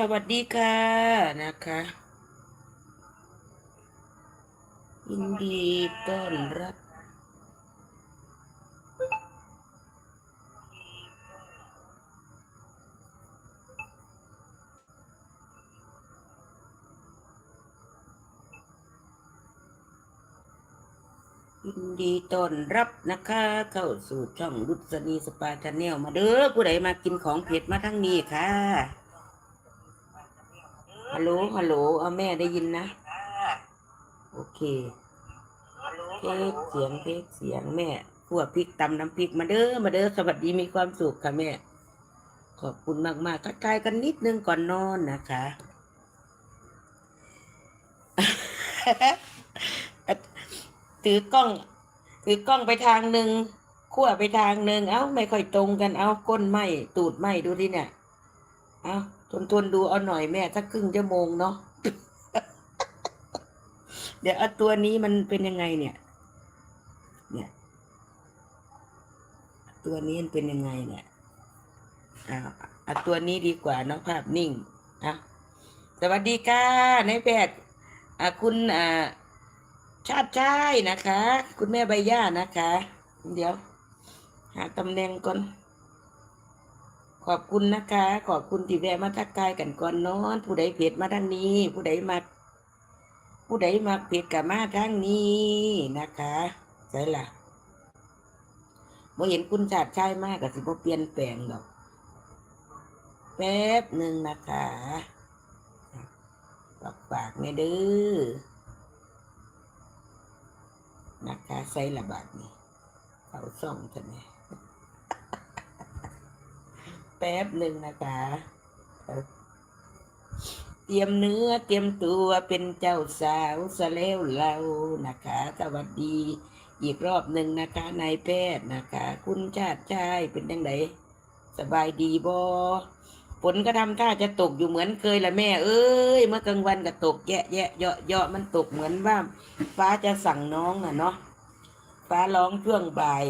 สวัสดีค่ะนะคะ ยินดีต้อนรับ ยินดีต้อนรับนะคะ เข้าสู่ช่องรุษณีสปาชาแนลมาเด้อผู้ใดมากินของเผ็ดมาทั้งนี้ค่ะ ฮัลโหล ฮัลโหล เอาแม่ได้ยินนะ โอเคเทคเสียงเทคเสียงแม่พวกพริกตำน้ำพริกมาเด้อ มาเด้อ สวัสดีมีความสุขค่ะแม่ ขอบคุณมากมากๆทักทายกันนิดนึงก่อนนอนนะคะ ถือกล้อง ถือกล้องไปทางหนึ่งขั้วไปทางหนึ่งเอ้า ไม่ค่อยตรงกัน เอ้า ก้นไหมตูดไหมดูที่เนี่ย เอ้า ทนทนดูเอาหน่อยแม่สักครึ่งชั่วโมงเนาะเดี๋ยวเอาตัวนี้มันเป็นยังไงเนี่ย เนี่ย ตัวนี้มันเป็นยังไงเนี่ยอ่าเอาตัวนี้ดีกว่าเนาะภาพนิ่งอะสวัสดีค่ะนายแพทย์อ่าคุณอ่าชาติชายนะคะ คุณแม่ใบย่านะคะ เดี๋ยว หาตำแหน่งก่อน ขอบคุณนะคะ ขอบคุณที่แวะมาทักทายกันก่อนนอน ผู้ใดเพจมาทางนี้ ผู้ใดมาผู้ใดมาเพจกับมาทางนี้นะคะใช่ละบ่เห็นคุณชาติชายมากกับสิบ่เปลี่ยนแปลงหรอกแป๊บหนึ่งนะคะปากปากๆเนี่ยเด้อนะคะใส่ระบาดนี่เขาส่องท่านไม แป๊บหนึ่งนะคะเตรียมเนื้อเตรียมตัวเป็นเจ้าสาวสะแล้วเรานะคะ สวัสดีอีกรอบหนึ่งนะคะนายแพทย์นะคะ คุณชาติชายเป็นยังไงสบายดีบอฝนก็ทำท่าจะตกอยู่เหมือนเคยละแม่ เอ้ย เมื่อกลางวันก็ตกแยะแยะเยาะเยาะมันตกเหมือนว่า ฟ้าจะสั่งน้องน่ะเนาะฟ้าร้องช่วงบ่าย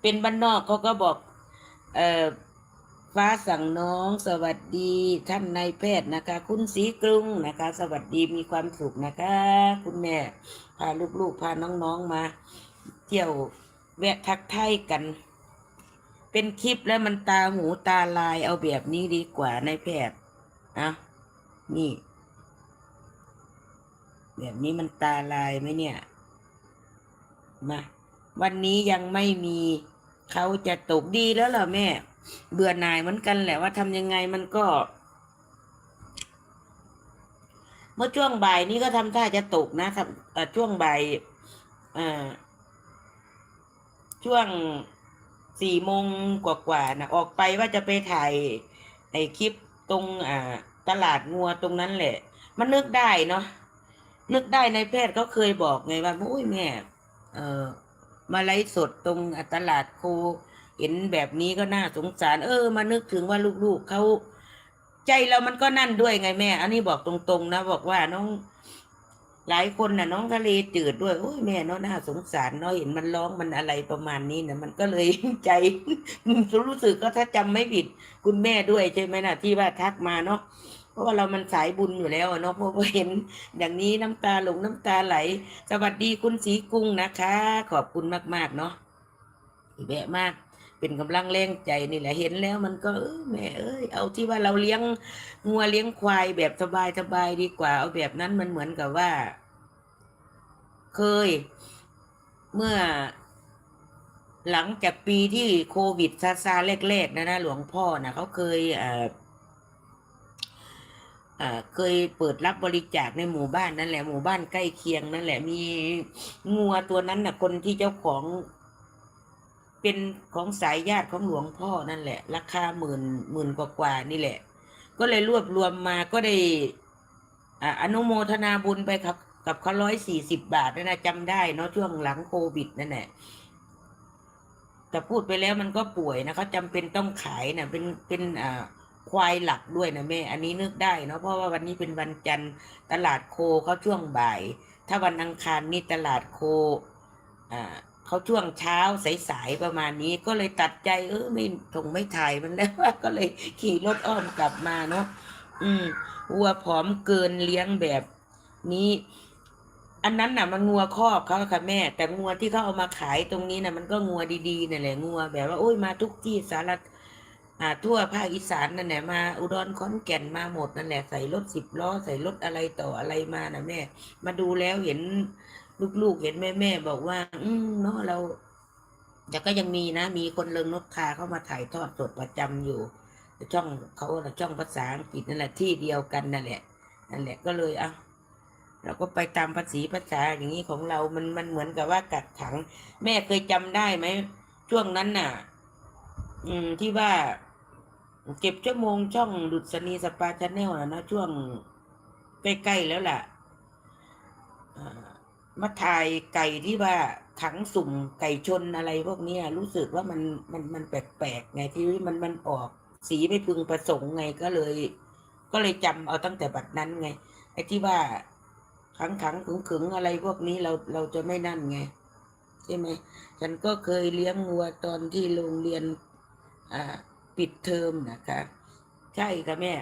เป็นบ้านนอกเขาก็บอก ฟ้าสั่งน้อง สวัสดีท่านนายแพทย์นะคะ คุณศรีกรุงนะคะ สวัสดีมีความสุขนะคะ คุณแม่พาลูกๆพาน้องๆมา เที่ยวแวะทักทายกัน เป็นคลิปแล้วมันตาหูตาลายเอาแบบนี้ดีกว่านายแพทย์อะนี่ แบบนี้มันตาลายไหมเนี่ยมาวันนี้ยังไม่มี เขาจะตกดีแล้วเหรอแม่ เบื่อหน่ายเหมือนกันแหละว่าทำยังไงมันก็ เมื่อช่วงบ่ายนี้ก็ทำท่าจะตกนะครับช่วงบ่ายช่วงสี่โมงกว่าๆนะออกไปว่าจะไปถ่ายไอ้คลิปตรงอ่าตลาดงัวตรงนั้นแหละ มันนึกได้เนาะนึกได้ในแพทย์เขาเคยบอกไงว่าโอ้ยแม่ เออ มาไลฟ์สดตรงตลาดโค เห็นแบบนี้ก็น่าสงสาร เออ มานึกถึงว่าลูกๆเขาใจเรามันก็นั่นด้วยไงแม่ อันนี้บอกตรงๆนะบอกว่าน้องหลายคนน่ะ น้องทะเลจืดด้วยโอ้ยแม่เนาะน่าสงสารเนาะเห็นมันร้องมันอะไรประมาณนี้นะมันก็เลยใจรู้สึกก็ถ้าจำไม่ผิด คุณแม่ด้วยใช่ไหมนะที่ว่าทักมาเนาะ ราะว่าเรามันสายบุญอยู่แล้วเนาะเพราะว่าเห็น อย่างนี้น้ำตาหลงน้ำตาไหล สวัสดีคุณสีกุ้งนะคะ ขอบคุณมากๆเนาะแวะมาก เป็นกำลังแรงใจนี่แหละเห็นแล้วมันก็เออแม่เอ้ยเอาที่ว่าเราเลี้ยงงัวเลี้ยงควายแบบสบายๆดีกว่า เอาแบบนั้นมันเหมือนกับว่า เคย เมื่อ หลังจากปีที่โควิดซาซาแรกๆนะนะหลวงพ่อนะเขาเคยเอ่อ เคยเปิดรับบริจาคในหมู่บ้านนั่นแหละหมู่บ้านใกล้เคียงนั่นแหละมีงัวตัวนั้นน่ะ คนที่เจ้าของ เป็นของสายญาติของหลวงพ่อนั่นแหละ ราคาหมื่นหมื่นกว่ากว่านี่แหละ ก็เลยรวบรวมมาก็ได้อาอนุโมทนาบุญไปครับ กับเขาร้อยสี่สิบบาทนั่นนะจำได้เนาะช่วงหลังโควิดนั่นแหละแต่พูดไปแล้วมันก็ป่วยนะเขาจำเป็นต้องขายนะเป็นเป็นอ่า ควายหลักด้วยนะแม่ อันนี้นึกได้เนาะเพราะว่าวันนี้เป็นวันจันทร์ตลาดโคเขาช่วงบ่าย ถ้าวันอังคารนี่ตลาดโคอ่าเขาช่วงเช้าสายๆประมาณนี้ก็เลยตัดใจ เออไม่คงไม่ถ่ายมันแล้วก็เลยขี่รถอ้อมกลับมาเนาะอืมวัวผอมเกินเลี้ยงแบบนี้ อันนั้นน่ะ มันงัวครอกเขาค่ะแม่ แต่งัวที่เขาเอามาขายตรงนี้น่ะ มันก็งัวดีๆนั่นแหละงัวแบบว่าโอ้ยมาทุกที่สาร อ่าทั่วภาคอีสานนั่นแหละมาอุดรขอนแก่นมาหมดนั่นแหละใส่รถสิบล้อใส่รถอะไรต่ออะไรมานะแม่ มาดูแล้วเห็นลูกๆเห็นแม่แม่บอกว่า อืมเนาะเราแต่ก็ยังมีนะ มีคนเลิงนกคาเข้ามาถ่ายทอดสดประจำอยู่ ช่องเขาช่องภาษาอังกฤษนั่นแหละที่เดียวกันนั่นแหละนั่นแหละก็เลยอะเราก็ไปตามภาษีภาษาอย่างนี้ของเรา มันมันเหมือนกับว่ากักขัง แม่เคยจำได้ไหมช่วงนั้นน่ะ อืมที่ว่า เก็บชั่วโมงช่องดุษณีสปาชาแนลนะช่วงใกล้ๆแล้วล่ะมาถ่ายไก่ที่ว่าขังสุ่มไก่ชนอะไรพวกนี้รู้สึกว่ามันมันมันแปลกๆไงที่มันมันออกสีไม่พึงประสงค์ไงก็เลย ก็เลยจำเอาตั้งแต่บัดนั้นไงไอ้ที่ว่าขังขังขึงขึงอะไรพวกนี้เราเราจะไม่นั่นไงใช่ไหมฉันก็เคยเลี้ยงวัวตอนที่โรงเรียน อ่า ปิดเทอมนะคะ ใช่ค่ะแม่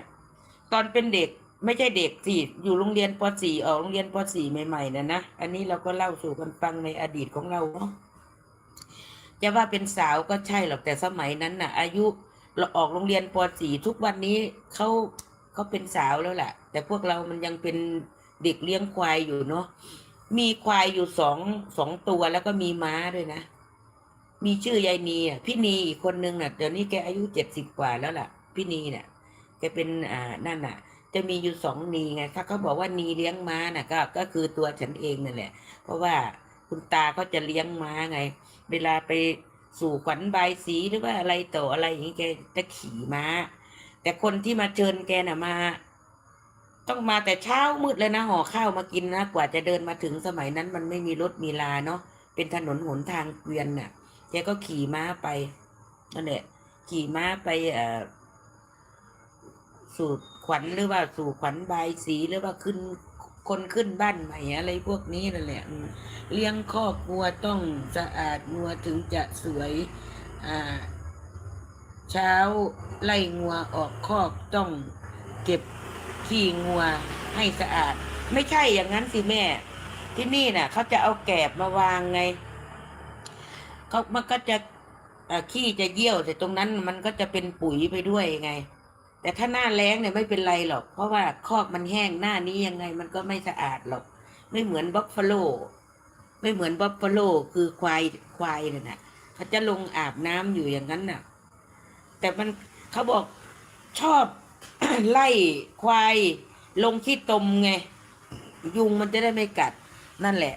ตอนเป็นเด็กไม่ใช่เด็กสิอยู่โรงเรียนป .4 ออกโรงเรียนป .4 ใหม่ๆนะนะอันนี้เราก็เล่าสู่กันฟังในอดีตของเราเนาะจะว่าเป็นสาวก็ใช่หรอกแต่สมัยนั้นน่ะ อายุเราออกโรงเรียนป .4 ทุกวันนี้เขาเขาเป็นสาวแล้วแหละแต่พวกเรามันยังเป็นเด็กเลี้ยงควายอยู่เนาะมีควายอยู่สองสองตัวแล้วก็มีม้าด้วยนะ มีชื่อยายนีอะพี่นีอีกคนนึงน่ะเดี๋ยวนี้แกอายุเจ็ดสิบกว่าแล้วล่ะ พี่นีเนี่ยแกเป็นอ่านั่นน่ะ จะมีอยู่สองนีไงถ้าเขาบอกว่านีเลี้ยงม้าน่ะก็ก็คือตัวฉันเองนั่นแหละ เพราะว่าคุณตาเขาจะเลี้ยงม้าไง เวลาไปสู่ขวัญบายสีหรือว่าอะไรต่ออะไรอย่างนี้แกจะขี่ม้า แต่คนที่มาเชิญแกน่ะมา ต้องมาแต่เช้ามืดเลยนะห่อข้าวมากินนะกว่าจะเดินมาถึงสมัยนั้น มันไม่มีรถมีลาเนาะเป็นถนนหนทางเกวียนน่ะ แกก็ขี่ม้าไปนั่นแหละ ขี่ม้าไปเอ่อสู่ขวัญหรือว่าสู่ขวัญบายสีหรือว่าขึ้นคนขึ้นบ้านใหม่อะไรพวกนี้นั่นแหละเลี้ยงครอบครัวต้องสะอาดงัวถึงจะสวยอ่าเช้าไล่งัวออกคอกต้องเก็บขี้งัวให้สะอาด ไม่ใช่อย่างนั้นสิแม่ ที่นี่น่ะ เขาจะเอาแกบมาวางไง เขามันก็จะขี้จะเยี่ยวแต่ตรงนั้นมันก็จะเป็นปุ๋ยไปด้วยไง แต่ถ้าหน้าแล้งเนี่ยไม่เป็นไรหรอก เพราะว่าคอกมันแห้งหน้านี้ยังไงมันก็ไม่สะอาดหรอก ไม่เหมือนบัฟฟาโลไม่เหมือนบัฟฟาโลคือควายควายน่ะนะเขาจะลงอาบน้ำอยู่อย่างนั้นน่ะ แต่มันเขาบอกชอบไล่ควายลงขี้ตมไง ยุงมันจะได้ไม่กัดนั่นแหละ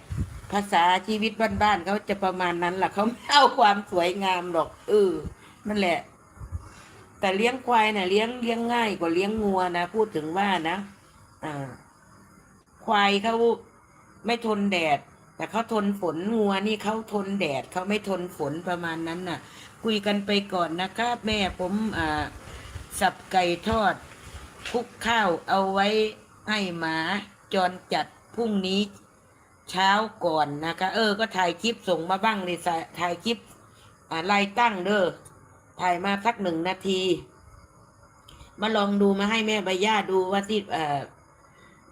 ภาษาชีวิตบ้านๆเขาจะประมาณนั้นแหละเขาไม่เอาความสวยงามหรอกเออนั่นแหละ แต่เลี้ยงควายนะ่ะเลี้ยงเลี้ยงง่ายกว่าเลี้ยงงัวนะพูดถึงว่านะอ่า ควายเขาไม่ทนแดด แต่เขาทนฝนงัวนี่เขาทนแดดเขาไม่ทนฝนประมาณนั้นน่ะ คุยกันไปก่อนนะครับแม่ผมอ่าสับไก่ทอดคลุกข้าวเอาไว้ให้หมาจรจัดพรุ่งนี้ เช้าก่อนนะคะ เออ ก็ถ่ายคลิปส่งมาบ้างเลยสะถ่ายคลิปอ่าไล่ตั้งเด้อถ่ายมาสักหนึ่งนาที มาลองดูมาให้แม่ใบย่าดูว่าที่เอ่อ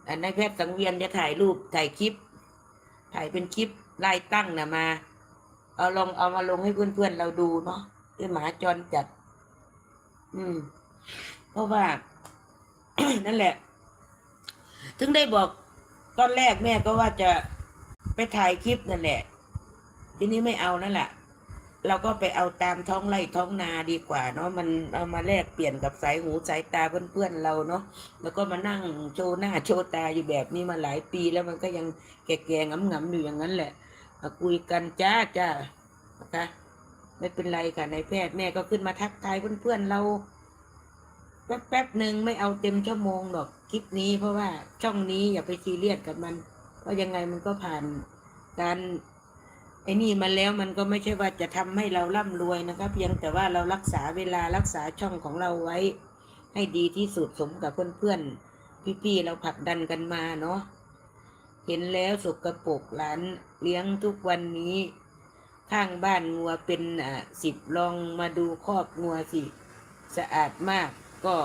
อ่านายแพทย์สังเวียนจะถ่ายรูปถ่ายคลิป ถ่ายเป็นคลิปไล่ตั้งนะมา เอาลองเอามาลงให้เพื่อนๆเราดูเนาะคือหมาจรจัด อืม เพราะว่า นั่นแหละ ถึงได้บอกตอนแรกแม่ก็ว่าจะ ไปถ่ายคลิปนั่นแหละ ทีนี้ไม่เอานั่นแหละเราก็ไปเอาตามท้องไร่ท้องนาดีกว่าเนาะมันเอามาแลกเปลี่ยนกับสายหูสายตาเพื่อนๆเราเนาะแล้วก็มานั่งโชว์หน้าโชว์ตาอยู่แบบนี้มาหลายปีแล้วมันก็ยังแก่ๆงำๆอยู่อย่างนั้นแหละมาคุยกันจ้าจ้านะคะไม่เป็นไรค่ะนายแพทย์แม่ก็ขึ้นมาทักทายเพื่อนๆเราแป๊บๆหนึ่งไม่เอาเต็มชั่วโมงหรอกคลิปนี้เพราะว่าช่องนี้อย่าไปซีเรียสกับมัน เพรายังไงมันก็ผ่านการไอ้นี่มาแล้วมันก็ไม่ใช่ว่าจะทำให้เราร่ำรวยนะครับ เพียงแต่ว่าเรารักษาเวลารักษาช่องของเราไว้ ให้ดีที่สุดสมกับเพื่อนๆพี่ๆเราผลักดันกันมาเนาะเห็นแล้วสกรปรกหลานเลี้ยงทุกวันนี้ ข้างบ้านงัวเป็นอ่าสิบลองมาดูคอกงัวสิ สะอาดมากก็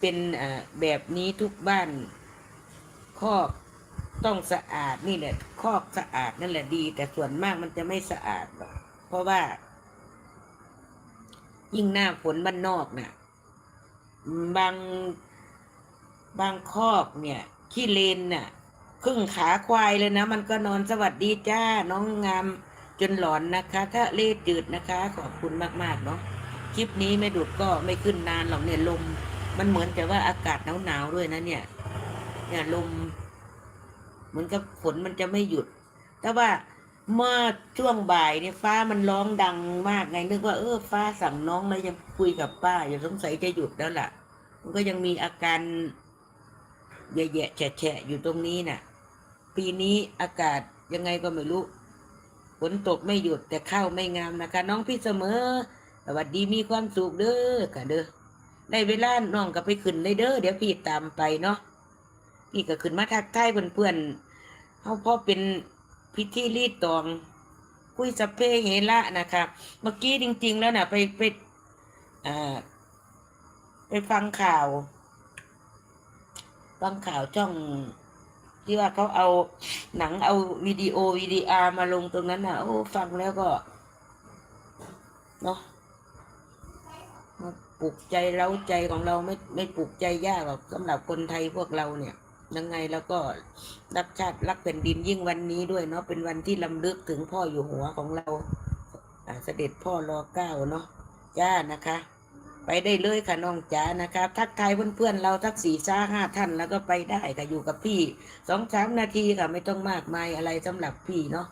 เป็นอ่าแบบนี้ทุกบ้านคอก ต้องสะอาดนี่แหละคอกสะอาดนั่นแหละดี แต่ส่วนมากมันจะไม่สะอาดหรอกเพราะว่า ยิ่งหน้าฝนบ้านนอกน่ะ บางบางคอกเนี่ยขี้เลนน่ะครึ่งขาควายเลยนะ มันก็นอนสวัสดีจ้าน้องงามจนหลอนนะคะ ถ้าเล่จืดนะคะ ขอบคุณมากๆเนาะคลิปนี้ไม่ดุดก็ไม่ขึ้นนานหรอกเนี่ยลม มันเหมือนแต่ว่าอากาศหนาวๆด้วยนะเนี่ย เนี่ยลม มือนกับฝนมันจะไม่หยุด แต่ว่าเมื่อช่วงบ่ายเนี่ยฟ้ามันร้องดังมากไงนึกว่าเออฟ้าสั่งน้องแล้วยังคุยกับป้าอย่าสงสัยจะหยุดแล้วล่ะ มันก็ยังมีอาการแย่ๆแฉะๆอยู่ตรงนี้น่ะ ปีนี้อากาศยังไงก็ไม่รู้ฝนตกไม่หยุดแต่ข้าวไม่งามนะคะ น้องพี่เสมอสวัสดีมีความสุขเด้อค่ะเด้อได้เวลาน้องก็ไปขึ้นเลยเด้อเดี๋ยวพี่ตามไปเนาะพี่ก็ขึ้นมาทักทายเพื่อนๆ เขาพอเป็นพิธีรีดตอง คุยสพเพเฮระนะคะเมื่อกี้จริง ๆ แล้วนะไปไปไปฟังข่าว ฟังข่าวช่องที่ว่าเขาเอาหนังเอาวิดีโอวีดีอาร์มาลงตรงนั้นน่ะโอ้ฟังแล้วก็เนาะมาปลุกใจเร้าใจของเราไม่ไม่ปลุกใจยากหรอกสำหรับคนไทยพวกเราเนี่ย ยังไงแล้วก็รักชาติรักแผ่นดินยิ่งวันนี้ด้วยเนาะเป็นวันที่ลำลึกถึงพ่ออยู่หัวของเราอ่าเสด็จพ่อรอเก้าเนาะจ้านะคะ ไปได้เลยค่ะน้องจ๋านะคะทักทายเพื่อนๆเราทักสี่ซ่าห้าท่านแล้วก็ไปได้ค่ะอยู่กับพี่สองสามนาทีค่ะไม่ต้องมากมายอะไรสำหรับพี่เนาะ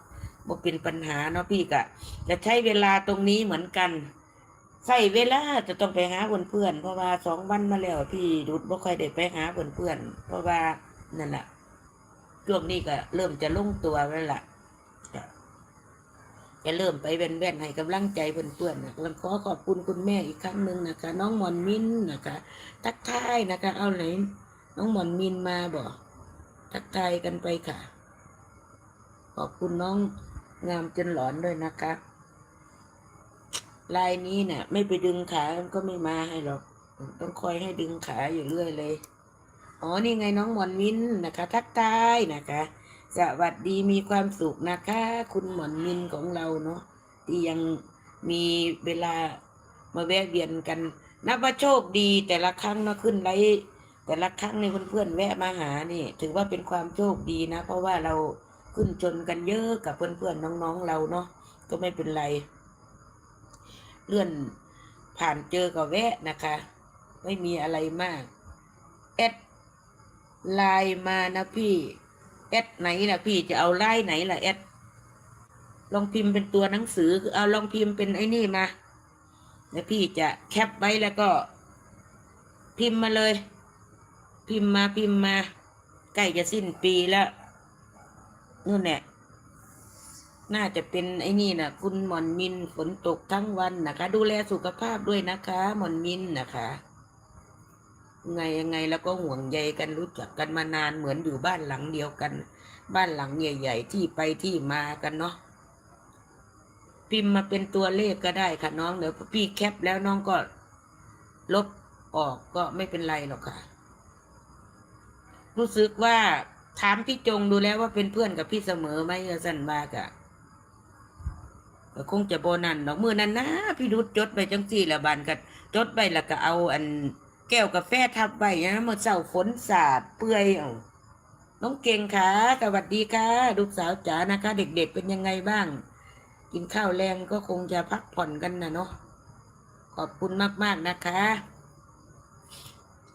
บ่เป็นปัญหาเนาะพี่กะจะใช้เวลาตรงนี้เหมือนกัน ใส่เวลาจะต้องไปหาเพื่อนๆเพราะว่าสองวันมาแล้วพี่ดุดบ่ค่อยได้ไปหาเพื่อนๆเพราะว่านั่นแหละช่วงนี้ก็เริ่มจะลงตัวแล้วล่ะจะจะเริ่มไปแว่นๆให้กำลังใจเพื่อนๆนะกำลังขอขอบคุณคุณแม่อีกครั้งหนึ่งนะคะ น้องมอนมินนะคะ ทักทายนะคะ เอาไหนน้องมอนมินมาบ่ทักทายกันไปค่ะ ขอบคุณน้องงามจนหลอนด้วยนะคะ ลายนี้เนี่ยไม่ไปดึงขามันก็ไม่มาให้หรอก ต้องคอยให้ดึงขาอยู่เรื่อยเลย อ๋อ นี่ไงน้องหมอนมินนะคะ ทักทายนะคะ สวัสดีมีความสุขนะคะ คุณหมอนมินของเราเนาะที่ยังมีเวลามาแวะเวียนกัน นับว่าโชคดีแต่ละครั้งเนาะขึ้นไลฟ์แต่ละครั้งในเพื่อนๆแวะมาหานี่ ถือว่าเป็นความโชคดีนะ เพราะว่าเราขึ้นชนกันเยอะกับเพื่อนๆน้องๆเราเนาะก็ไม่เป็นไร เลื่อนผ่านเจอกับแวะนะคะ ไม่มีอะไรมาก แอดไลน์มานะพี่ แอดไหนล่ะพี่จะเอาไลน์ไหนล่ะแอดลองพิมพ์เป็นตัวหนังสือคือเอาลองพิมพ์เป็นไอ้นี่มาแล้วพี่จะแคปไว้แล้วก็ พิมพ์มาเลย พิมพ์มาพิมพ์มา ใกล้จะสิ้นปีแล้วนู่นแหละ น่าจะเป็นไอ้นี่นะคุณหมอนมินฝนตกทั้งวันนะคะ ดูแลสุขภาพด้วยนะคะ หมอนมินนะคะ ไงยังไงแล้วก็ห่วงใยกันรู้จักกันมานานเหมือนอยู่บ้านหลังเดียวกัน บ้านหลังใหญ่ ๆ ที่ไปที่มากันเนาะพิมพ์มาเป็นตัวเลขก็ได้ค่ะน้องเดี๋ยวพี่แคปแล้วน้องก็ ลบออกก็ไม่เป็นไรหรอกค่ะ รู้สึกว่าถามพี่จงดูแล้วว่าเป็นเพื่อนกับพี่เสมอไหมสันมากอะ ก็คงจะโบนันดอกมือนั้นนะพี่รุดจดไปจังสี่ละบานกันจดไปแล้วก็เอาอันแก้วกาแฟทับไปนะเมื่อเช้าฝนสาดเปื่อยเอาน้องเก่งค่ะสวัสดีค่ะลูกสาวจ๋านะคะ เด็ก ๆ เป็นยังไงบ้าง กินข้าวแรงก็คงจะพักผ่อนกันนะเนาะขอบคุณมากๆนะคะ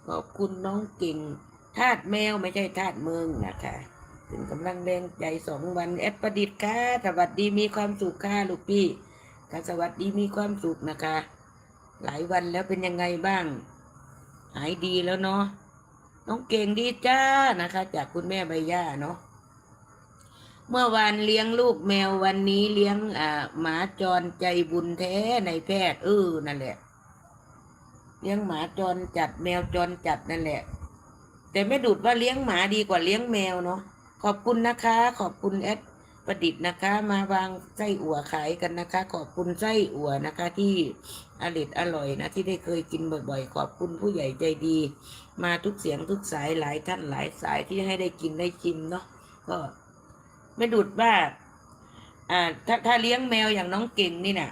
ขอบคุณน้องเก่งทาดแมวไม่ใช่ทาดเมืองนะคะ เป็นกำลังแรงใจสองวันแอปประดิษฐ์ค่ะสวัสดีมีความสุขค่ะลูกพี่ค่ะสวัสดีมีความสุขนะคะ หลายวันแล้วเป็นยังไงบ้าง หายดีแล้วเนาะน้องเก่งดีจ้านะคะ จากคุณแม่ใบย่าเนาะเมื่อวานเลี้ยงลูกแมววันนี้เลี้ยงอ่าหมาจรใจบุญแท้ในแพทย์เออนั่นแหละ เลี้ยงหมาจรจัดแมวจรจัดนั่นแหละ แต่ไม่ดูดว่าเลี้ยงหมาดีกว่าเลี้ยงแมวเนาะ ขอบคุณนะคะ ขอบคุณแอดประดิษฐ์นะคะ มาวางไส้อั่วขายกันนะคะ ขอบคุณไส้อั่วนะคะ ที่อร่อยอร่อยนะ ที่ได้เคยกินบ่อยๆ ขอบคุณผู้ใหญ่ใจดี มาทุกเสียงทุกสายหลายท่านหลายสายที่ให้ได้กินได้ชิมเนาะก็ไม่ดุดว่าอ่าถ้าถ้าเลี้ยงแมวอย่างน้องเก่งนี่น่ะ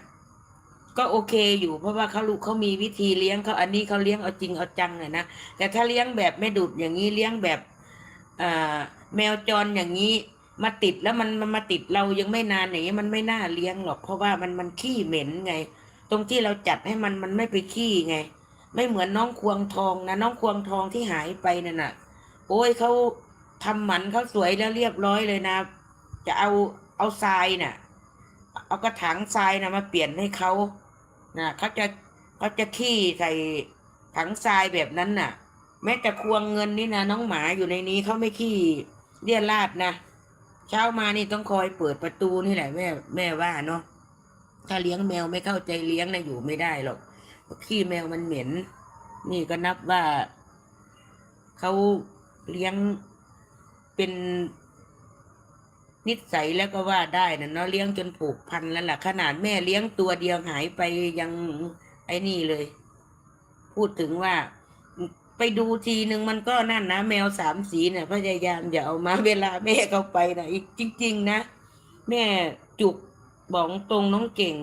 ก็โอเคอยู่เพราะว่าเขาลูกเขามีวิธีเลี้ยงเขาอันนี้เขาเลี้ยงเอาจริงเอาจังเลยนะแต่ถ้าเลี้ยงแบบไม่ดุดอย่างนี้เลี้ยงแบบ แมวจรอย่างนี้มาติดแล้วมันมันมาติดเรายังไม่นานอย่างนี้มันไม่น่าเลี้ยงหรอก เพราะว่ามันมันขี้เหม็นไง ตรงที่เราจัดให้มันมันไม่ไปขี้ไง ไม่เหมือนน้องควงทองนะน้องควงทองที่หายไปนั่นน่ะ โอ้ยเขาทำหมันเขาสวยแล้วเรียบร้อยเลยนะ จะเอาเอาทรายน่ะ เอากระถางทรายน่ะมาเปลี่ยนให้เขานะเขาจะเขาจะขี้ใส่ถังทรายแบบนั้นน่ะ แม้แต่ควงเงินนี่นะน้องหมาอยู่ในนี้เขาไม่ขี้เลี่ยราดนะเช้ามานี่ต้องคอยเปิดประตูนี่แหละแม่แม่ว่าเนาะถ้าเลี้ยงแมวไม่เข้าใจเลี้ยงนะอยู่ไม่ได้หรอกขี้แมวมันเหม็น นี่ก็นับว่าเขาเลี้ยงเป็นนิสัยแล้วก็ว่าได้นะเนาะเลี้ยงจนผูกพันแล้วล่ะ ขนาดแม่เลี้ยงตัวเดียวหายไปยังไอ้นี่เลย พูดถึงว่า ไปดูทีหนึ่งมันก็นั่นนะแมวสามสีเนี่ยพยายามอย่าเอามาเวลาแม่เขาไปนะอีกจริง ๆ นะ แม่จุกบอกตรงน้องเก่ง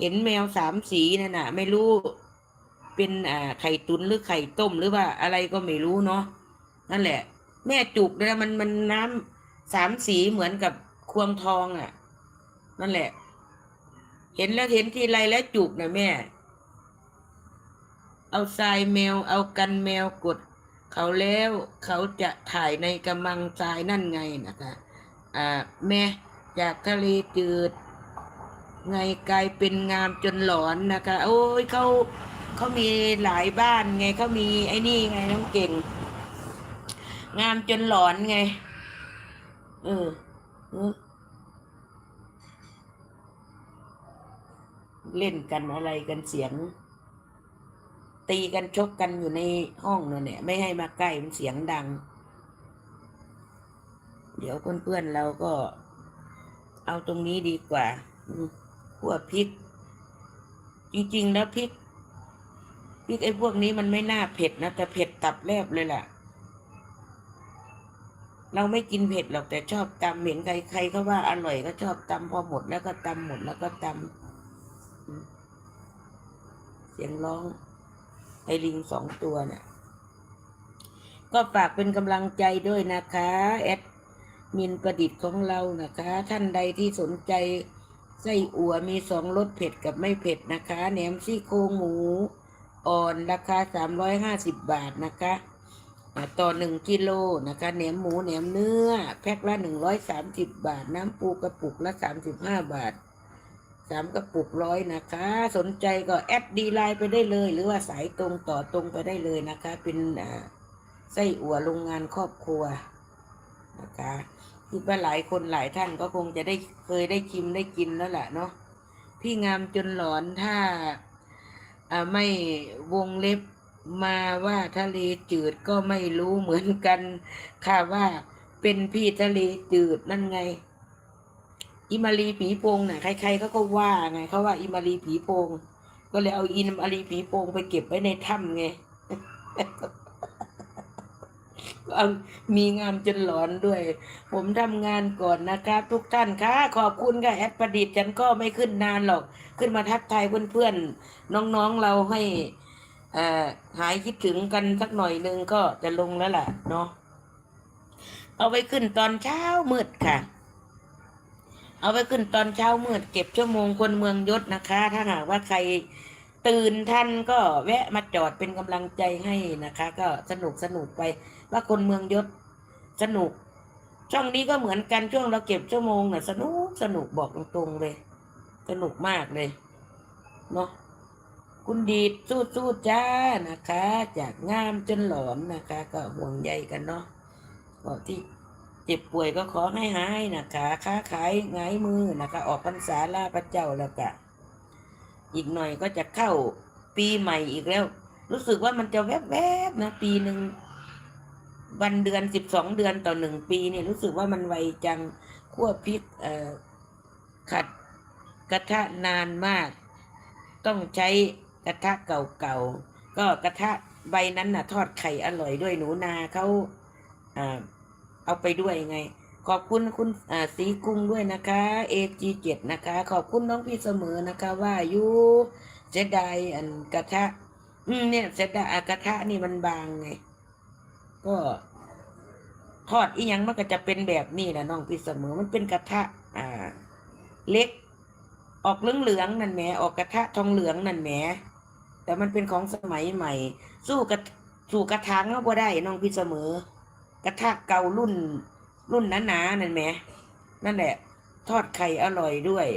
เห็นแมวสามสีนั่นน่ะไม่รู้ เป็นอ่าไข่ตุนหรือไข่ต้มหรือว่าอะไรก็ไม่รู้เนาะนั่นแหละ แม่จุกแล้วมันมันน้ำสามสีเหมือนกับควงทองอะ นั่นแหละ เห็นแล้วเห็นทีไรแล้วจุกนะแม่ เอาทรายแมวเอากันแมวกด เขาแล้วเขาจะถ่ายในกำมังทรายนั่นไงนะคะอ่าแม่จากทะเลจืด ไงกลายเป็นงามจนหลอนนะคะ โอ้ยเขาเขามีหลายบ้านไงเขามีไอ้นี่ไงน้องเก่ง งามจนหลอนไง เออเล่นกันอะไรกันเสียง ตีกันชกกันอยู่ในห้องนั่นแหละไม่ให้มาใกล้มันเสียงดัง เดี๋ยวเพื่อนๆเราก็ เอาตรงนี้ดีกว่าขั่วพริก จริงๆแล้วพริกพริกไอ้พวกนี้มันไม่น่าเผ็ดนะแต่เผ็ดตับแลบเลยล่ะ เราไม่กินเผ็ดหรอกแต่ชอบตำเห็นใครใครเขาว่าอร่อยก็ชอบตำพอหมดแล้วก็ตำหมดแล้วก็ตำเสียงร้อง ไอลิงสองตัวน่ะ ก็ฝากเป็นกำลังใจด้วยนะคะแอดมินประดิษฐ์ของเรานะคะ ท่านใดที่สนใจไส้อั่วมีสองรสเผ็ดกับไม่เผ็ดนะคะแหนมซี่โครงหมูอ่อนราคาสามร้อยห้าสิบบาทนะคะต่อหนึ่งกิโลนะคะแหนมหมูแหนมเนื้อ แพ็คละหนึ่งร้อยสามสิบบาท น้ำปูกระปุกละสามสิบห้าบาท สามกระปุกร้อยนะคะ สนใจก็แอดดีไลน์ไปได้เลย หรือว่าสายตรงต่อตรงไปได้เลยนะคะ เป็นไส้อั่วโรงงานครอบครัวนะคะคิดว่าหลายคนหลายท่านก็คงจะได้เคยได้ชิมได้กินแล้วแหละเนาะพี่งามจนหลอนถ้าไม่วงเล็บมาว่าทะเลจืดก็ไม่รู้เหมือนกัน ค่ะว่าเป็นพี่ทะเลจืดนั่นไง อิมารีผีโพงน่ะใครๆเขาก็ว่าไงเขาว่าอิมารีผีโพงก็เลยเอาอินมารีผีโพงไปเก็บไว้ในถ้ำไงมีงามจนหลอนด้วย ผมทำงานก่อนนะครับ ทุกท่านค่ะขอบคุณค่ะแอดประดิษฐ์ฉันก็ไม่ขึ้นนานหรอก ขึ้นมาทักทายเพื่อนๆ น้องๆเราให้อ่อหายคิดถึงกันสักหน่อยนึงก็จะลงแล้วล่ะเนาะเอาไปขึ้นตอนเช้ามืดค่ะ เอาไปขึ้นตอนเช้ามืดเก็บชั่วโมงคนเมืองยศนะคะ ถ้าหากว่าใครตื่นทันก็แวะมาจอดเป็นกำลังใจให้นะคะ ก็สนุกสนุกไปว่าคนเมืองยศสนุก ช่องนี้ก็เหมือนกันช่วงเราเก็บชั่วโมงน่ะ สนุกสนุกบอกตรงๆเลย สนุกมากเลยเนาะคุณดีดสู้สู้จ้านะคะ จากงามจนหลอนนะคะ ก็ห่วงใยกันเนาะก็ที่ จ็บป่วยก็ขอให้หายนะคะค้าขายหงายมือนะคะ ออกพรรษาลาพระเจ้าแล้วก็อีกหน่อยก็จะเข้าปีใหม่อีกแล้ว รู้สึกว่ามันจะแวบๆนะ ปีหนึ่งวันเดือนสิบสองเดือนต่อหนึ่งปีเนี่ยรู้สึกว่ามันไวจังคั่วพริกเอ่อขัดกระทะนานมาก ต้องใช้กระทะเก่าๆก็กระทะใบนั้นน่ะ ทอดไข่อร่อยด้วยหนูนาเขาอ่า เอาไปด้วยไง ขอบคุณคุณอ่าสีกุ้งด้วยนะคะ AG7 นะคะ ขอบคุณน้องพี่เสมอนะคะ ว่ายูเสียดายอันกระทะ อืมเนี่ยเสียดากระทะนี่มันบางไง ก็ทอดอีหยังมันก็จะเป็นแบบนี้แหละน้องพี่เสมอมันเป็นกระทะ อ่า เล็ก ออกเหลืองๆนั่นแหมออกกระทะทองเหลืองนั่นแหมแต่มันเป็นของสมัยใหม่ สู้กระสู่กระถางก็บ่ได้น้องพี่เสมอ กระทะเก่ารุ่น รุ่นหนาๆนั่นแหมนั่นแหละ ทอดไข่อร่อยด้วย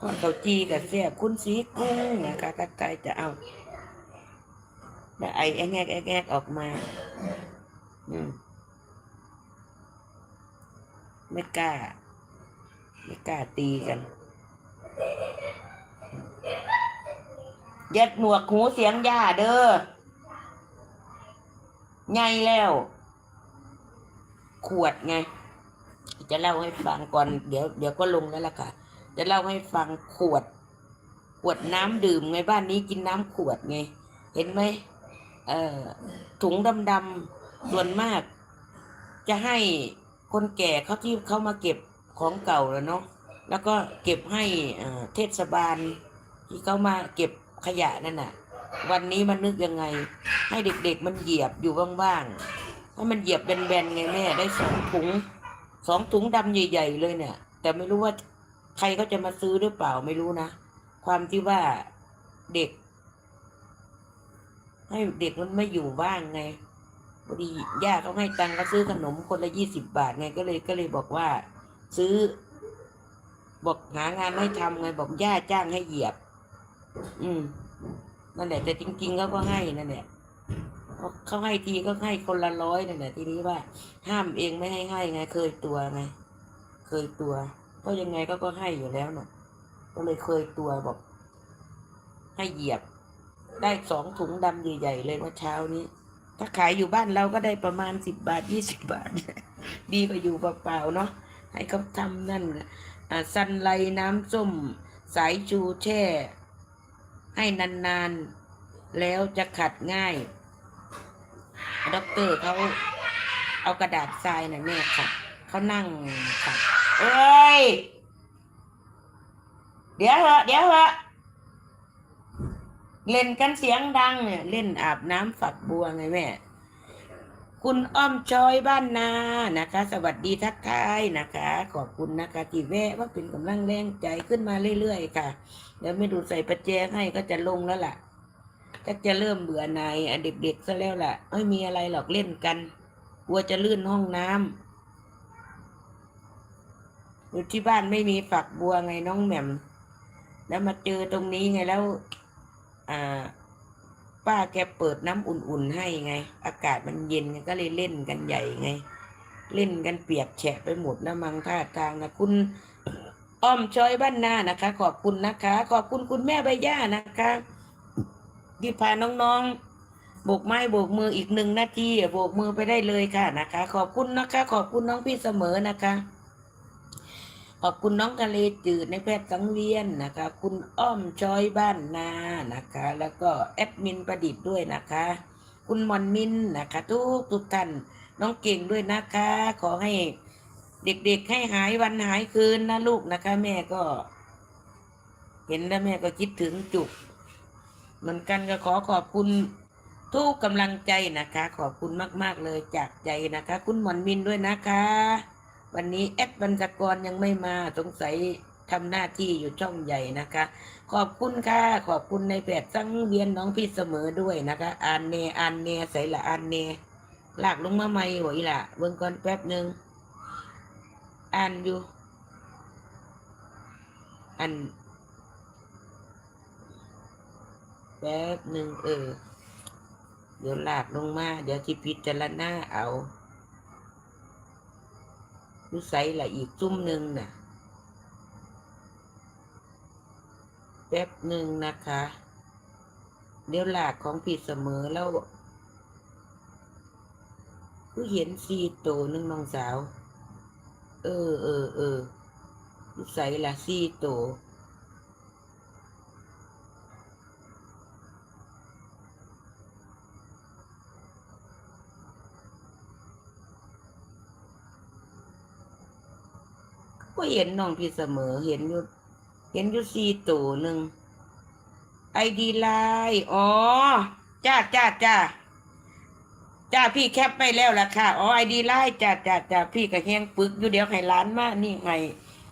ทอดเกาจีกับแซ่บคุณสีกุ้งนะคะกระไก่จะเอาแล้วไอ้แงกแงกออกมา อืมไม่กล้า ไม่กล้าตีกัน ยัดหนวกหูเสียงย่าเด้อ ไงแล้ว ขวดไง จะเล่าให้ฟังก่อนเดี๋ยวเดี๋ยวก็ลงแล้วล่ะค่ะ จะเล่าให้ฟังขวด ขวดน้ำดื่มไงบ้านนี้กินน้ำขวดไง เห็นไหมเอ่อถุงดำๆส่วนมาก จะให้คนแก่เขาที่เขามาเก็บของเก่าแล้วเนาะแล้วก็เก็บให้เอ่อเทศบาลที่เขามาเก็บขยะนั่นน่ะ วันนี้มันนึกยังไง ให้เด็กๆมันเหยียบอยู่บ้างๆถ้ามันเหยียบแบนๆไงแม่ได้สองถุงสองถุงดำใหญ่ ๆ เลยเนี่ย แต่ไม่รู้ว่าใครก็จะมาซื้อหรือเปล่าไม่รู้นะ ความที่ว่าเด็ก ให้เด็กมันไม่อยู่บ้างไงพอดีย่าเขาให้ตังค์เขาซื้อขนมคนละยี่สิบบาทไงก็เลยก็เลยบอกว่า ซื้อ บอกหางานให้ทำไงบอกย่าจ้างให้เหยียบ อืม นั่นแหละ แต่จริงๆเขาก็ให้นั่นแหละเขาให้ทีก็ให้คนละร้อยนั่นแหละทีนี้ว่า ห้ามเองไม่ให้ให้ไง เคยตัวไงเคยตัวเพราะยังไงก็ก็ให้อยู่แล้วน่ะ ก็เลยเคยตัวบอก ให้เหยียบ ได้สองถุงดำใหญ่ๆเลยเมื่อเช้านี้ ถ้าขายอยู่บ้านเราก็ได้ประมาณสิบบาทยี่สิบบาท ดีกว่าอยู่เปล่าๆเนาะให้เขาทำนั่นน่ะอ่าซันไลน้ำส้ม สายชูแช่ ให้นานๆ แล้วจะขัดง่ายด็อกเตอร์เขาเอากระดาษทรายน่ะแม่ขัดเขานั่งขัดเอ้ย เดี๋ยวเหอะเดี๋ยวเหอะเล่นกันเสียงดังเนี่ย เล่นอาบน้ำฝักบัวไงแม่ คุณอ้อมชอยบ้านนานะคะ สวัสดีทักทายนะคะ ขอบคุณนะคะที่แวะว่าเป็นกำลังแรงใจขึ้นมาเรื่อยๆค่ะเดี๋ยวไม่ดูใส่ประแจให้ก็จะลงแล้วล่ะก็จะเริ่มเบื่อหน่ายอะเด็กๆซะแล้วล่ะไม่มีอะไรหรอกเล่นกันกลัวจะลื่นห้องน้ำอยู่ที่บ้านไม่มีฝักบัวไงน้องแหม่ม แล้วมาเจอตรงนี้ไงแล้ว อ่า ป้าแกเปิดน้ำอุ่นๆให้ไง อากาศมันเย็นก็เลยเล่นกันใหญ่ไง เล่นกันเปียกแฉะไปหมดแล้วมังท่าทางนะคุณอ้อมชอยบ้านหน้านะคะ ขอบคุณนะคะ ขอบคุณคุณแม่ใบย่านะคะที่พาน้องๆโบกไม้โบกมืออีกหนึ่งนาทีโบกมือไปได้เลยค่ะนะคะ ขอบคุณนะคะ ขอบคุณน้องพี่เสมอนะคะ ขอบคุณน้องทะเลจืดในแพทย์สังเวียนนะคะ คุณอ้อมชอยบ้านนานะคะ แล้วก็แอดมินประดิษฐ์ด้วยนะคะ คุณมอนมินนะคะ ทุกทุกท่านน้องเก่งด้วยนะคะ ขอให้เด็กๆให้หายวันหายคืนนะลูกนะคะ แม่ก็ เห็นแล้วแม่ก็คิดถึงจุก เหมือนกันก็ขอขอบคุณทุกกำลังใจนะคะ ขอบคุณมาก ๆ เลยจากใจนะคะ คุณหมอนมินด้วยนะคะ วันนี้แอดบรรจกรยังไม่มาสงสัยทำหน้าที่อยู่ช่องใหญ่นะคะ ขอบคุณค่ะขอบคุณในแพทย์สังเวียนน้องพี่เสมอด้วยนะคะอ่านเนอ่านเนใส่ละอ่านเนลากลงมาใหม่หวยละเบิ่งก่อนแป๊บหนึ่งอ่านอยู่ อันแป๊บหนึ่งเออ เดี๋ยวลากลงมา เดี๋ยวที่พิจารณาเอา ดูใส่ละอีกจุ่มหนึ่งน่ะ แป๊บหนึ่งนะคะ เดี๋ยวหลากของผิดเสมอแล้วคือเห็นซีโตวหนึ่งน้องสาว เออเออเออลูกใส่ละซีโตว ก็เห็นน้องพี่เสมอ เห็นอยู่เห็นอยู่สี่โตวหนึ่งไอดีไลน์อ๋อ จ้าจ้าจ้าจ้าพี่แคปไปแล้วล่ะค่ะ อ๋อไอดีไลน์จ้าจ้าจ้าพี่กับแหงปึกอยู่เดี๋ยวให้ร้านมานี่ไง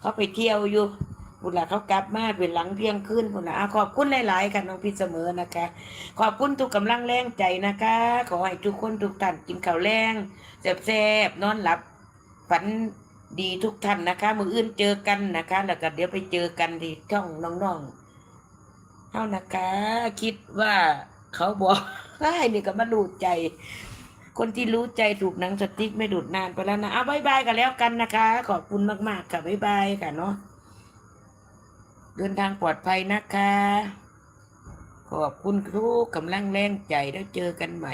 เขาไปเที่ยวอยู่บุญละเขากลับมาเป็นหลังเที่ยงคืนบุญละขอบคุณหลาย ๆ ค่ะน้องพี่เสมอนะคะ ขอบคุณทุกกำลังแรงใจนะคะ ขอให้ทุกคนทุกท่านกินข้าวแรงแซ่บๆนอนหลับฝัน ดีทุกท่านนะคะ มืออื่นเจอกันนะคะ แล้วก็เดี๋ยวไปเจอกันที่ช่องน้องๆเท่านะคะ คิดว่าเขาบอกได้นี่ก็มาดูดใจ คนที่รู้ใจถูกหนังสติ๊กไม่ดูดนานไปแล้วนะเอาบายบายกันแล้วกันนะคะ ขอบคุณมากๆค่ะบายบายค่ะเนาะเดินทางปลอดภัยนะคะ ขอบคุณทุกกำลังแรงใจแล้วเจอกันใหม่